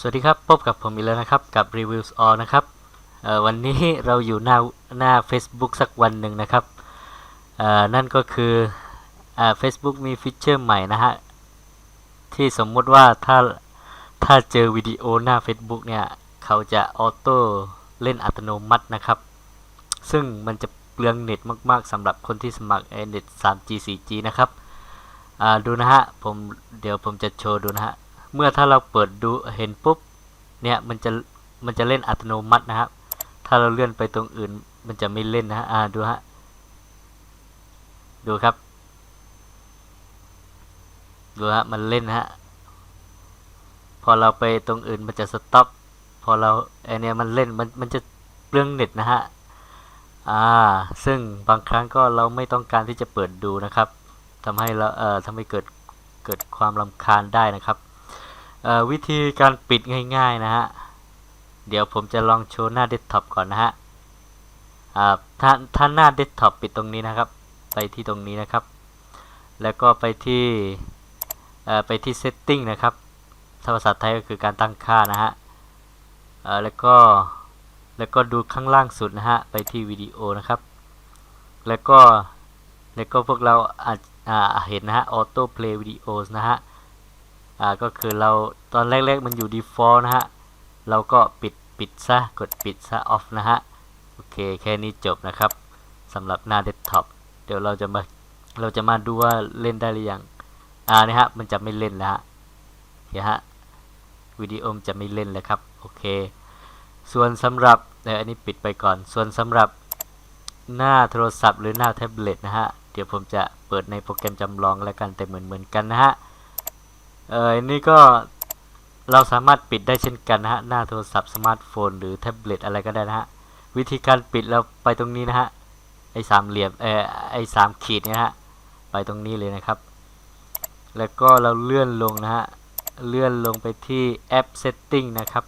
สวัสดีครับ พบกับผมอีกแล้วนะครับ กับ Reviews All นะครับวันนี้เราอยู่หน้าหน้า Facebook สักวันหนึ่งนะครับนั่นก็คืออ Facebook มีฟีเจอร์ใหม่นะฮะ ที่สมมุติว่าถ้าถ้าเจอวิดีโอหน้า Facebook เนี่ย เขาจะออโต้เล่นอัตโนมัตินะครับ ซึ่งมันจะเปลืองเน็ตมาก ๆสำหรับคนที่สมัครเน็ต 3G 4G นะครับดูนะฮะผมเดี๋ยวผมจะโชว์ดูนะฮะ เมื่อถ้าเราเปิดดูเห็นปุ๊บเนี่ยมันจะมันจะเล่นอัตโนมัตินะครับ ถ้าเราเลื่อนไปตรงอื่นมันจะไม่เล่นนะฮะอ่าดูฮะดูครับดูฮะมันเล่นฮะพอเราไปตรงอื่นมันจะสต็อปพอเราไอเนี่ยมันเล่นมันมันจะเปลืองเน็ตนะฮะอ่าซึ่งบางครั้งก็เราไม่ต้องการที่จะเปิดดูนะครับทำให้เราเอ่อทำให้เกิดเกิดความรำคาญได้นะครับ วิธีการปิดง่าย ๆ นะฮะ เดี๋ยวผมจะลองโชว์หน้าเดสก์ท็อปก่อนนะฮะอ่าถ้าถ้าหน้าเดสก์ท็อปปิดตรงนี้นะครับ ไปที่ตรงนี้นะครับ แล้วก็ไปที่ไปที่ setting นะครับถ้าภาษาไทยก็คือการตั้งค่านะฮะแล้วก็แล้วก็ดูข้างล่างสุดนะฮะ ไปที่วิดีโอนะครับ แล้วก็แล้วก็พวกเราอาจอ่าเห็นนะฮะ auto play videos นะฮะ อ่าก็คือเราตอนแรกๆมันอยู่ default นะฮะ เราก็ปิดปิดซะ กดปิดซะ off นะฮะ โอเค แค่นี้จบนะครับสำหรับหน้าเดสก์ท็อปเดี๋ยวเราจะมา เราจะมาดูว่าเล่นได้หรือยัง อ่านี่ฮะ มันจะไม่เล่นแล้วฮะเห็นฮะ วิดีโอมจะไม่เล่นเลยครับ โอเค ส่วนสำหรับเดี๋ยวอันนี้ปิดไปก่อน ส่วนสำหรับหน้าโทรศัพท์หรือหน้าแท็บเล็ตนะฮะ เดี๋ยวผมจะเปิดในโปรแกรมจำลองแล้วกันแต่เหมือนเหมือนกันนะฮะ เอออันนี่ก็เราสามารถปิดได้เช่นกันนะฮะ หน้าโทรศัพท์สมาร์ทโฟน หรือแท็บเล็ตอะไรก็ได้นะฮะ วิธีการปิดเราไปตรงนี้นะฮะ ไอ้สามเหลี่ยมเออไอ้สามขีดเนี่ยนะฮะ ไปตรงนี้เลยนะครับ แล้วก็เราเลื่อนลงนะฮะ เลื่อนลงไปที่แอป setting นะครับ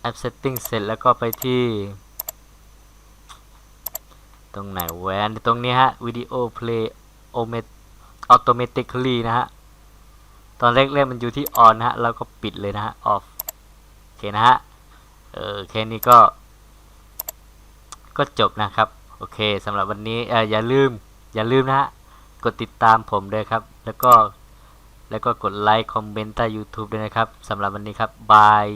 แอป setting เสร็จแล้วก็ไปที่ ตรงไหนแหวนตรงนี้ฮะ video play automatically นะฮะ ตอนแรกๆมันอยู่ที่ on นะฮะเราก็ปิดเลยนะฮะ off โอเคนะฮะ เออแค่นี้ก็ ก็จบนะครับ โอเคสำหรับวันนี้เอออย่าลืม อย่าลืมนะฮะ กดติดตามผมด้วยครับ แล้วก็ แล้วก็กดไลค์ คอมเมนต์ใต้ YouTube ด้วยนะครับสำหรับวันนี้ครับบาย